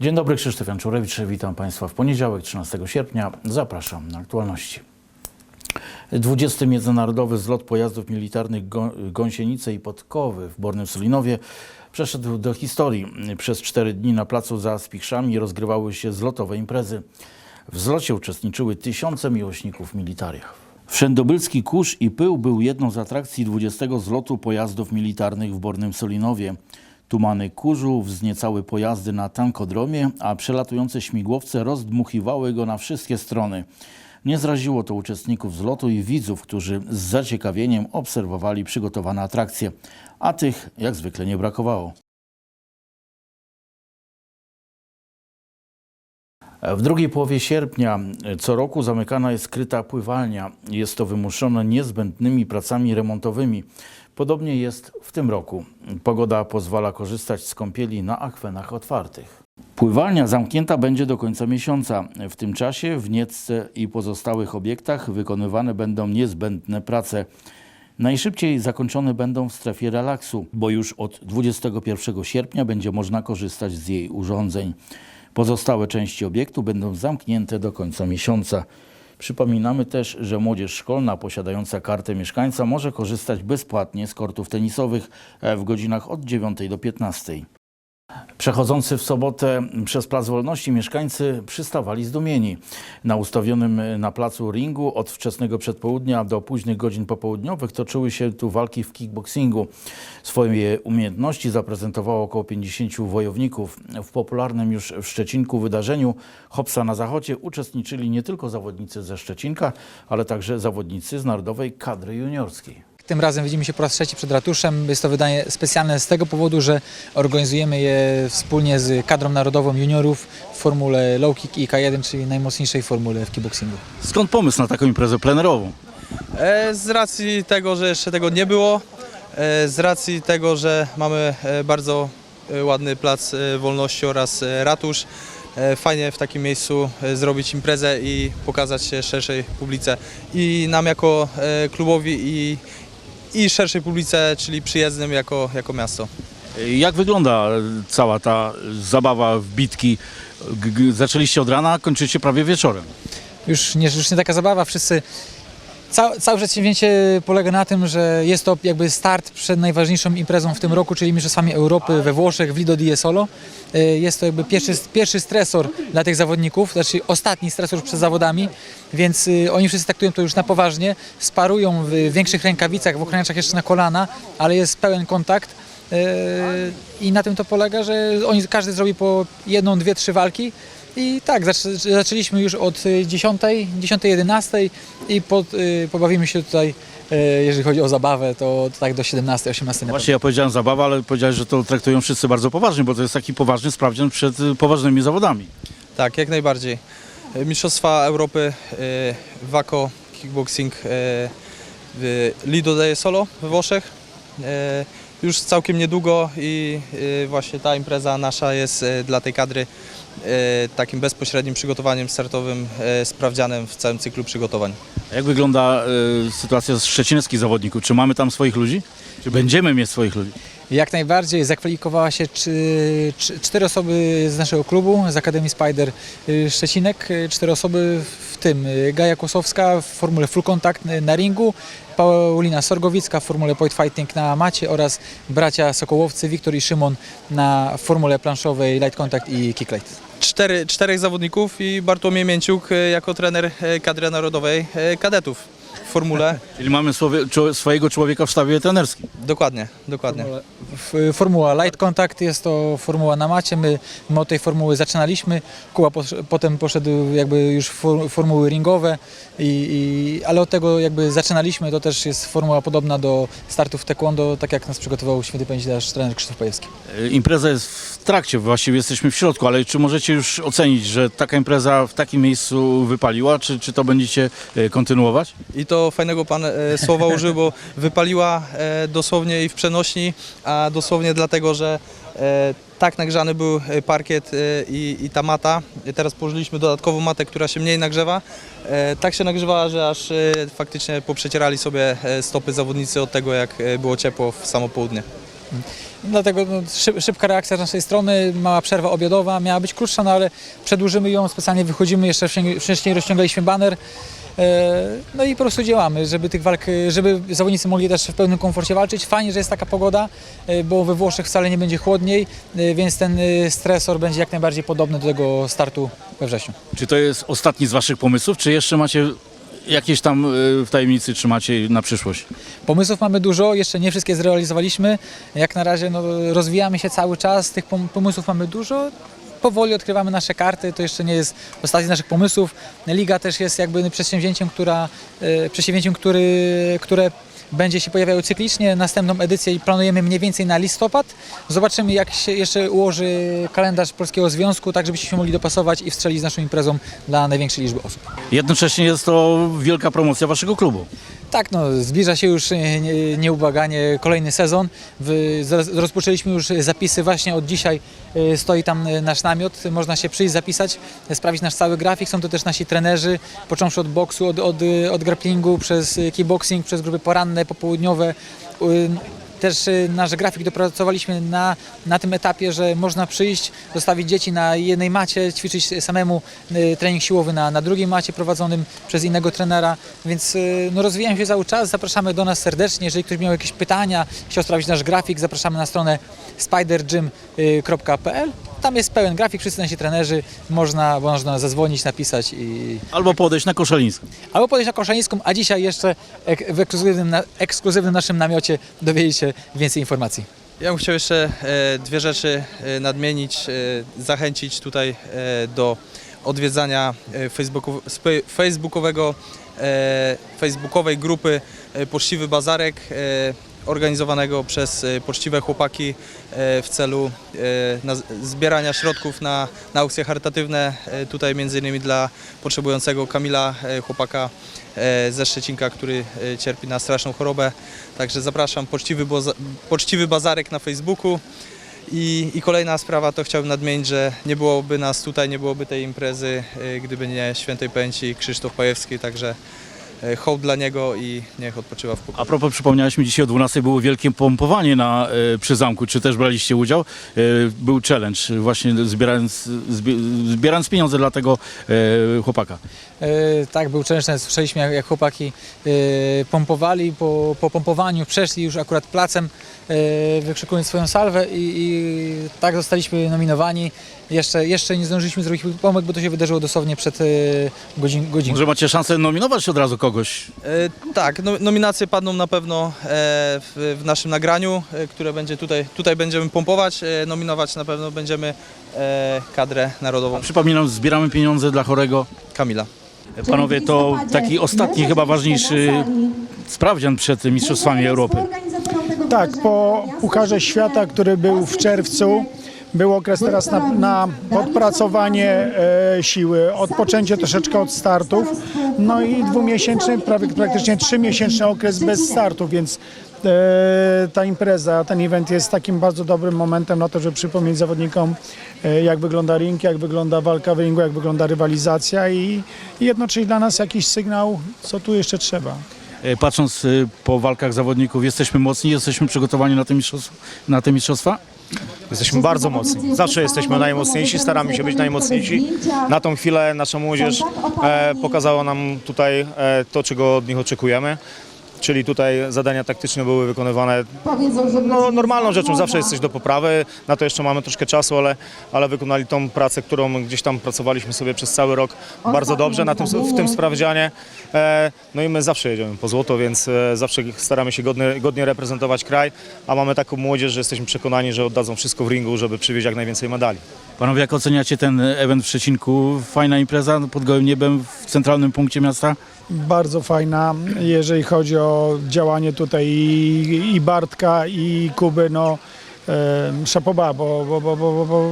Dzień dobry, Krzysztof Janczurewicz. Witam Państwa w poniedziałek, 13 sierpnia. Zapraszam na aktualności. 20. Międzynarodowy zlot pojazdów militarnych Gą- Gąsienice i Podkowy w Bornym Solinowie przeszedł do historii. Przez cztery dni na placu za Spichrzami rozgrywały się zlotowe imprezy. W zlocie uczestniczyły tysiące miłośników militariów. Wszędobylski kurz i pył był jedną z atrakcji 20. zlotu pojazdów militarnych w Bornym Solinowie. Tumany kurzu wzniecały pojazdy na tankodromie, a przelatujące śmigłowce rozdmuchiwały go na wszystkie strony. Nie zraziło to uczestników zlotu i widzów, którzy z zaciekawieniem obserwowali przygotowane atrakcje, a tych jak zwykle nie brakowało. W drugiej połowie sierpnia co roku zamykana jest skryta pływalnia. Jest to wymuszone niezbędnymi pracami remontowymi. Podobnie jest w tym roku. Pogoda pozwala korzystać z kąpieli na akwenach otwartych. Pływalnia zamknięta będzie do końca miesiąca. W tym czasie w Niecce i pozostałych obiektach wykonywane będą niezbędne prace. Najszybciej zakończone będą w strefie relaksu, bo już od 21 sierpnia będzie można korzystać z jej urządzeń. Pozostałe części obiektu będą zamknięte do końca miesiąca. Przypominamy też, że młodzież szkolna posiadająca kartę mieszkańca może korzystać bezpłatnie z kortów tenisowych e, w godzinach od 9 do 15. Przechodzący w sobotę przez Plac Wolności mieszkańcy przystawali zdumieni. Na ustawionym na placu ringu od wczesnego przedpołudnia do późnych godzin popołudniowych toczyły się tu walki w kickboxingu. Swoje umiejętności zaprezentowało około 50 wojowników. W popularnym już w Szczecinku wydarzeniu Hopsa na Zachodzie uczestniczyli nie tylko zawodnicy ze Szczecinka, ale także zawodnicy z narodowej kadry juniorskiej. Tym razem widzimy się po raz trzeci przed ratuszem. Jest to wydanie specjalne z tego powodu, że organizujemy je wspólnie z kadrą narodową juniorów w formule low kick i K1, czyli najmocniejszej formule w kickboxingu. Skąd pomysł na taką imprezę plenerową? E, Z racji tego, że jeszcze tego nie było, e, z racji tego, że mamy e, bardzo e, ładny plac e, wolności oraz e, ratusz, e, fajnie w takim miejscu e, zrobić imprezę i pokazać się szerszej publice i nam jako e, klubowi i, i szerszej publice, czyli przyjezdnym jako, jako miasto. Jak wygląda cała ta zabawa w bitki? G- g- Zaczęliście od rana, a kończycie prawie wieczorem. Już nie, już nie taka zabawa, wszyscy... Ca, całe przedsięwzięcie polega na tym, że jest to jakby start przed najważniejszą imprezą w tym roku, czyli Mistrzostwami Europy we Włoszech w Lido di Jesolo. E, Jest to jakby pierwszy, pierwszy stresor dla tych zawodników, znaczy ostatni stresor przed zawodami, więc y, oni wszyscy traktują to już na poważnie, sparują w większych rękawicach, w ochraniaczach jeszcze na kolana, ale jest pełen kontakt. E, I na tym to polega, że oni każdy zrobi po jedną, dwie, trzy walki. I tak, zac- zaczęliśmy już od y, 10, 10, 11 i pod, y, pobawimy się tutaj, y, jeżeli chodzi o zabawę, to, tak do 17, 18 na Właśnie ja powiedziałem zabawa, ale powiedziałeś, że to traktują wszyscy bardzo poważnie, bo to jest taki poważny sprawdzian przed y, poważnymi zawodami. Tak, jak najbardziej. Mistrzostwa Europy WACO Kickboxing w Lido de Solo we Włoszech. Już całkiem niedługo i właśnie ta impreza nasza jest dla tej kadry takim bezpośrednim przygotowaniem startowym, e, sprawdzianem w całym cyklu przygotowań. A Jak wygląda y, sytuacja z szczecineckich zawodników? Czy mamy tam swoich ludzi? Czy będziemy mieć swoich ludzi? Jak najbardziej zakwalifikowała się czy, czy, cztery osoby z naszego klubu, z Akademii Spider Szczecinek, cztery osoby w tym Gaja Kłosowska w formule full contact na ringu, Paulina Sorgowicka w formule point fighting na macie oraz bracia Sokołowcy Wiktor i Szymon na formule planszowej light contact i kick light. Cztery, czterech zawodników i Bartłomiej Mięciuk e, jako trener e, kadry narodowej e, kadetów w formule. Czyli mamy swojego człowieka w sztabie trenerskim. Dokładnie, dokładnie. F- Formuła Light Contact jest to formuła na macie. My, my od tej formuły zaczynaliśmy. Kuba posz, potem poszedł jakby już w for, formuły ringowe, i, i, ale od tego jakby zaczynaliśmy. To też jest formuła podobna do startów taekwondo, tak jak nas przygotował święty pamięć trener Krzysztof Pajewski. Impreza jest w trakcie, właściwie jesteśmy w środku, ale czy możecie już ocenić, że taka impreza w takim miejscu wypaliła, czy, czy to będziecie y, kontynuować? I to fajnego pan e, słowa użył, bo wypaliła e, dosłownie i w przenośni, a dosłownie dlatego, że e, tak nagrzany był e, parkiet e, i, i ta mata. Teraz położyliśmy dodatkową matę, która się mniej nagrzewa. E, tak się nagrzewała, że aż e, faktycznie poprzecierali sobie e, stopy zawodnicy od tego, jak e, było ciepło w samo południe. Dlatego no, szyb, szybka reakcja z naszej strony, mała przerwa obiadowa, miała być krótsza, no ale przedłużymy ją, specjalnie wychodzimy, jeszcze wcześniej- rozciągaliśmy baner. E, No i po prostu działamy, żeby tych walk, żeby zawodnicy mogli też w pełnym komforcie walczyć. Fajnie, że jest taka pogoda, e, bo we Włoszech wcale nie będzie chłodniej, e, więc ten stresor będzie jak najbardziej podobny do tego startu we wrześniu. Czy to jest ostatni z waszych pomysłów, czy jeszcze macie jakieś tam y, w tajemnicy trzymacie na przyszłość? Pomysłów mamy dużo, jeszcze nie wszystkie zrealizowaliśmy. Jak na razie no, rozwijamy się cały czas, tych pom- pomysłów mamy dużo. Powoli odkrywamy nasze karty, to jeszcze nie jest ostatni z naszych pomysłów. Liga też jest jakby przedsięwzięciem, która, e, przedsięwzięciem który, które będzie się pojawiało cyklicznie. Następną edycję planujemy mniej więcej na listopad. Zobaczymy jak się jeszcze ułoży kalendarz Polskiego Związku, tak żebyśmy mogli dopasować i wstrzelić z naszą imprezą dla największej liczby osób. Jednocześnie jest to wielka promocja waszego klubu. Tak, no, zbliża się już e, nie- nieubłaganie kolejny sezon. Rozpoczęliśmy już zapisy właśnie od dzisiaj. e, Stoi tam e, nasz namiot, można się przyjść, zapisać, sprawdzić nasz cały grafik. Są to też nasi trenerzy, począwszy od boksu, od, od, od grapplingu, przez kickboxing, przez grupy poranne, popołudniowe. Y, Też e, nasz grafik dopracowaliśmy na, na tym etapie, że można przyjść, zostawić dzieci na jednej macie, ćwiczyć samemu e, trening siłowy na, na drugiej macie prowadzonym przez innego trenera, więc e, no, rozwijamy się cały czas, zapraszamy do nas serdecznie, jeżeli ktoś miał jakieś pytania, chciał sprawdzić nasz grafik, zapraszamy na stronę spidergym.pl, tam jest pełen grafik, wszyscy nasi trenerzy, można, można zadzwonić, napisać i, Albo podejść na Koszalińską. albo podejść na Koszańską, a dzisiaj jeszcze w ekskluzywnym, ekskluzywnym naszym namiocie dowiedzieć się więcej informacji. Ja bym chciał jeszcze e, dwie rzeczy e, nadmienić, e, zachęcić tutaj do odwiedzania facebookowego, facebookowej grupy Poczciwy Bazarek organizowanego przez e, poczciwe chłopaki e, w celu e, zbierania środków na, na aukcje charytatywne, tutaj między innymi dla potrzebującego Kamila, chłopaka ze Szczecinka, który cierpi na straszną chorobę. Także zapraszam, poczciwy, poczciwy bazarek na Facebooku. I, I kolejna sprawa, to chciałbym nadmienić, że nie byłoby nas tutaj, nie byłoby tej imprezy, gdyby nie świętej pamięci Krzysztof Pajewski, także hołd dla niego i niech odpoczywa w pokoju. A propos, przypomniałeś mi, dzisiaj o 12 było wielkie pompowanie na, e, przy zamku. Czy też braliście udział? E, był challenge, właśnie zbierając, zbie, zbierając pieniądze dla tego e, chłopaka. E, tak, był często, słyszeliśmy jak, jak chłopaki e, pompowali, po, po pompowaniu przeszli już akurat placem, e, wykrzykując swoją salwę i, i tak zostaliśmy nominowani. Jeszcze, jeszcze nie zdążyliśmy zrobić pompek, bo to się wydarzyło dosłownie przed e, godzin, godzinką. Może macie szansę nominować od razu kogoś? E, tak, no, nominacje padną na pewno e, w, w naszym nagraniu, e, które będzie tutaj, tutaj będziemy pompować, e, nominować na pewno będziemy e, kadrę narodową Przypominam, zbieramy pieniądze dla chorego. Kamila. Panowie, to taki ostatni, chyba ważniejszy sprawdzian przed Mistrzostwami Europy. Tak, po Pucharze Świata, który był w czerwcu, był okres teraz na, na podpracowanie e, siły, odpoczęcie troszeczkę od startów, no i dwumiesięczny, prawie, praktycznie trzymiesięczny okres bez startów, więc e, ta impreza, ten event jest takim bardzo dobrym momentem na to, żeby przypomnieć zawodnikom, e, jak wygląda ring, jak wygląda walka w ringu, jak wygląda rywalizacja i, i jednocześnie dla nas jakiś sygnał, co tu jeszcze trzeba. Patrząc po walkach zawodników, jesteśmy mocni, jesteśmy przygotowani na te mistrzostwa? Na te mistrzostwa? Jesteśmy bardzo mocni. Zawsze jesteśmy najmocniejsi, staramy się być najmocniejsi. Na tą chwilę nasza młodzież e, pokazała nam tutaj e, to, czego od nich oczekujemy. Czyli tutaj zadania taktyczne były wykonywane no, normalną rzeczą, zawsze jest coś do poprawy, na to jeszcze mamy troszkę czasu, ale, ale wykonali tą pracę, którą gdzieś tam pracowaliśmy sobie przez cały rok bardzo dobrze na tym, w tym sprawdzianie. E, no i my zawsze jedziemy po złoto, więc e, zawsze staramy się godnie, godnie reprezentować kraj, a mamy taką młodzież, że jesteśmy przekonani, że oddadzą wszystko w ringu, żeby przywieźć jak najwięcej medali. Panowie, jak oceniacie ten event w Szczecinku? Fajna impreza pod gołym niebem w centralnym punkcie miasta? bardzo fajna, jeżeli chodzi o działanie tutaj i, i Bartka i Kuby, no e, szapoba, bo, bo, bo, bo, bo,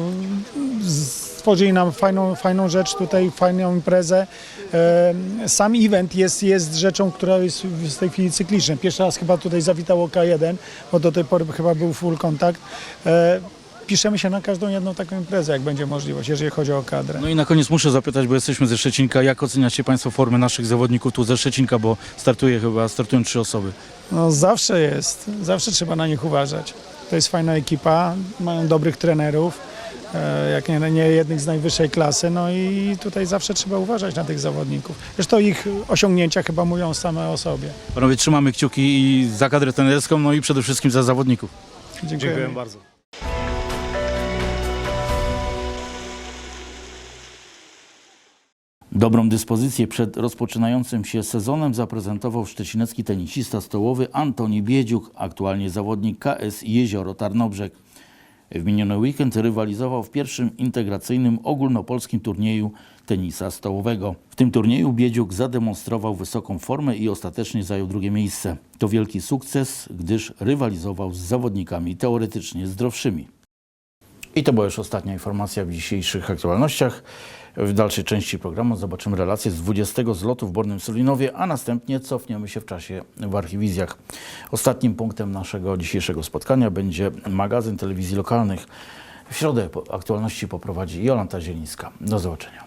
stworzyli nam fajną, fajną rzecz tutaj, fajną imprezę. E, sam event jest, jest rzeczą, która jest w tej chwili cykliczna. Pierwszy raz chyba tutaj zawitało K1, bo do tej pory chyba był full kontakt. E, piszemy się na każdą jedną taką imprezę, jak będzie możliwość, jeżeli chodzi o kadrę. No i na koniec muszę zapytać, bo jesteśmy ze Szczecinka, jak oceniacie Państwo formę naszych zawodników tu ze Szczecinka, bo startuje chyba, startują trzy osoby. No zawsze jest, zawsze trzeba na nich uważać. To jest fajna ekipa, mają dobrych trenerów, e, jak nie, nie jednych z najwyższej klasy, no i tutaj zawsze trzeba uważać na tych zawodników. Zresztą ich osiągnięcia chyba mówią same o sobie. Panowie, trzymamy kciuki i za kadrę trenerską, no i przede wszystkim za zawodników. Dziękuję bardzo. Dobrą dyspozycję przed rozpoczynającym się sezonem zaprezentował szczecinecki tenisista stołowy Antoni Biedziuk, aktualnie zawodnik KS Jezioro Tarnobrzeg. W miniony weekend rywalizował w pierwszym integracyjnym ogólnopolskim turnieju tenisa stołowego. W tym turnieju Biedziuk zademonstrował wysoką formę i ostatecznie zajął drugie miejsce. To wielki sukces, gdyż rywalizował z zawodnikami teoretycznie zdrowszymi. I to była już ostatnia informacja w dzisiejszych aktualnościach. W dalszej części programu zobaczymy relacje z 20 zlotu w Bornym Solinowie, a następnie cofniemy się w czasie w archiwizjach. Ostatnim punktem naszego dzisiejszego spotkania będzie magazyn telewizji lokalnych. W środę aktualności poprowadzi Jolanta Zielińska. Do zobaczenia.